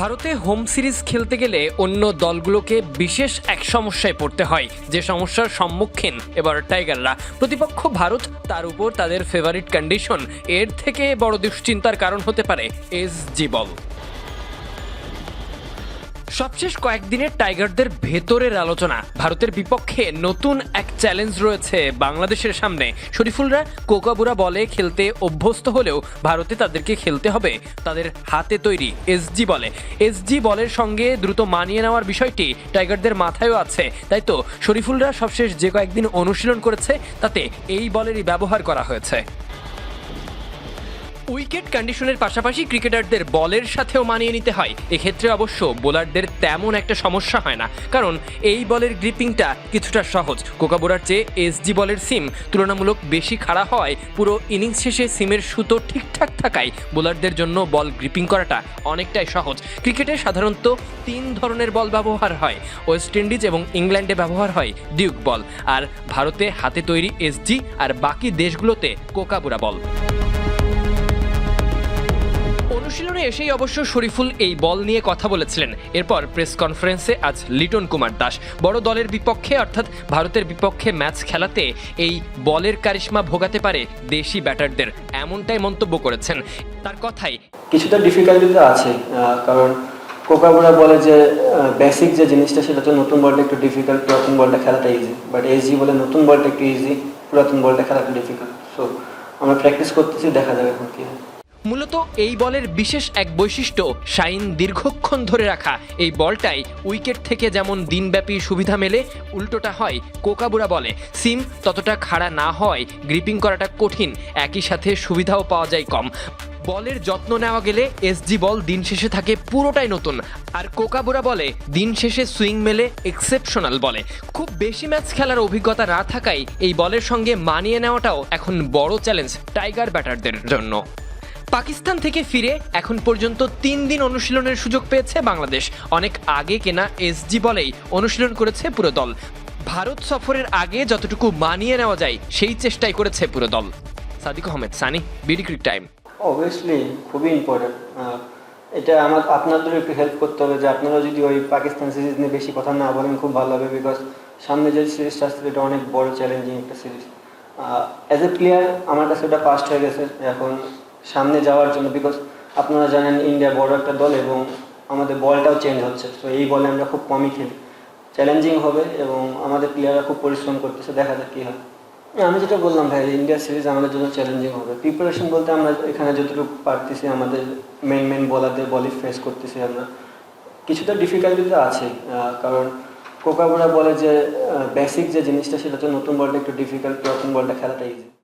ভারতে home series খেলতে গেলে অন্য দলগুলোকে বিশেষ এক সমস্যায় পড়তে হয়, যে সমস্যার সম্মুখীন এবার টাইগাররা। প্রতিপক্ষ ভারত তার উপর তাদের ফেভারিট কন্ডিশন এর থেকে বড় দুশ্চিন্তার কারণ হতে পারে এস জি বল। সবশেষ কয়েকদিনের টাইগারদের ভেতরের আলোচনা। ভারতের বিপক্ষে নতুন এক চ্যালেঞ্জ রয়েছে বাংলাদেশের সামনে। শরীফুলরা কোকাবুরা বলে খেলতে অভ্যস্ত হলেও ভারতে তাদেরকে খেলতে হবে, তাদের হাতে তৈরি এসজি বলে। এসজি বলের সঙ্গে দ্রুত মানিয়ে নেওয়ার বিষয়টি টাইগারদের মাথায়ও আছে। তাই তো, শরীফুলরা সবশেষ যে কয়েকদিন অনুশীলন করেছে, তাতে এই বলেরই ব্যবহার করা হয়েছে। উইকেট কন্ডিশনের পাশাপাশি ক্রিকেটারদের বলের সাথেও মানিয়ে নিতে হয়। এক্ষেত্রে অবশ্য বোলারদের তেমন একটা সমস্যা হয় না। কারণ এই বলের গ্রিপিংটা কিছুটা সহজ। কোকাবোরার চেয়ে এসজি বলের সিম তুলনামূলক বেশি খাড়া হয় পুরো ইনিংস শেষে সিমের সুতো ঠিকঠাক থাকায় বোলারদের জন্য বল গ্রিপিং করাটা অনেকটাই সহজ। ক্রিকেটে সাধারণত তিন ধরনের বল ব্যবহার হয়। ওয়েস্ট ইন্ডিজ এবং ইংল্যান্ডে ব্যবহার হয় ডিউক বল। আর ভারতে হাতে তৈরি এসজি আর বাকি দেশগুলোতে কোকাবুরা বল। অনুশীলনে এসেই অবশ্য শরীফুল এই বল নিয়ে কথা বলেছিলেন। এরপর প্রেস কনফারেন্সে আজ লিটন কুমার দাস। বড় দলের বিপক্ষে, অর্থাৎ ভারতের বিপক্ষে ম্যাচ খেলাতে এই বলের কারিশমা ভোগাতে পারে দেশি ব্যাটারদের, এমনটাই মন্তব্য করেছেন। তার কথাই কিছুটা ডিফিকাল্টি তো আছে কারণ কোকাবোরা বলে যে বেসিক যে জিনিসটা, সেটা তো নতুন বলটা একটু ডিফিকাল্ট পুরাতন বলটা খেলাটা ইজি বাট এসজি বলে নতুন বলটা একটু ইজি পুরাতন বলটা খেলাটা ডিফিকাল্ট সো আমরা প্র্যাকটিস করতেছি, দেখা যাবে এখন কি হয়। মূলত এই বলের বিশেষ এক বৈশিষ্ট্য শাইন দীর্ঘক্ষণ ধরে রাখা। এই বলটাই উইকেট থেকে যেমন দিনব্যাপী সুবিধা মেলে, উল্টোটা হয় কোকাবুরা বলে। সিম ততটা খাড়া না হয়, গ্রিপিং করাটা কঠিন, একই সাথে সুবিধাও পাওয়া যায় কম। বলের যত্ন নেওয়া গেলে এসজি বল দিন শেষে থাকে পুরোটাই নতুন। আর কোকাবুরা বলে দিন শেষে সুইং মেলে এক্সেপশনাল বলে। খুব বেশি ম্যাচ খেলার অভিজ্ঞতা না থাকায় এই বলের সঙ্গে মানিয়ে নেওয়াটাও এখন বড় চ্যালেঞ্জ টাইগার ব্যাটারদের জন্য। পাকিস্তান থেকে ফিরে এখন পর্যন্ত তিন দিন অনুশীলনের সুযোগ পেয়েছে বাংলাদেশ। অনেক আগে কেনা এসজি বলেই অনুশীলন করেছে পুরো দল। ভারত সফরের আগে যতটুকু মানিয়ে নেওয়া যায়, সেই চেষ্টাই করেছে পুরো দল। Sadiq Ahmed, Sunny, BD cric time. Obviously খুবই ইম্পর্টেন্ট এটা আমার আপনাদের একটু হেল্প করতে হবে যে আপনারা যদি ওই পাকিস্তান সিরিজ নিয়ে বেশি কথা না বলেন, খুব ভালো হবে বিকজ সামনে যে সিরিজটা আসছে, এটা অনেক বড় চ্যালেঞ্জিং একটা সিরিজ অ্যাজ এ প্লেয়ার আমার কাছে ওটা ফাস্ট হয়ে গেছে। এখন সামনে যাওয়ার জন্য বিকজ আপনারা জানেন ইন্ডিয়া বড় একটা দল এবং আমাদের বলটাও চেঞ্জ হচ্ছে। তো এই বলে আমরা খুব কমই খেলি। চ্যালেঞ্জিং হবে এবং আমাদের প্লেয়াররা খুব পরিশ্রম করতেছে, দেখা যাক কী হয়। আমি যেটা বললাম ভাই ইন্ডিয়া সিরিজ আমাদের জন্য চ্যালেঞ্জিং হবে। প্রিপারেশন বলতে আমরা এখানে যতটুকু পারতেছি, আমাদের মেন মেন বলারদের বলই ফেস করতেছি আমরা। কিছুটা ডিফিকাল্টি তো আছে কারণ কোকাবোরা বলে যে বেসিক যে জিনিসটা, সেটা তো নতুন বলটা একটু ডিফিকাল্ট পুরাতন বলটা খেলাটা ইজি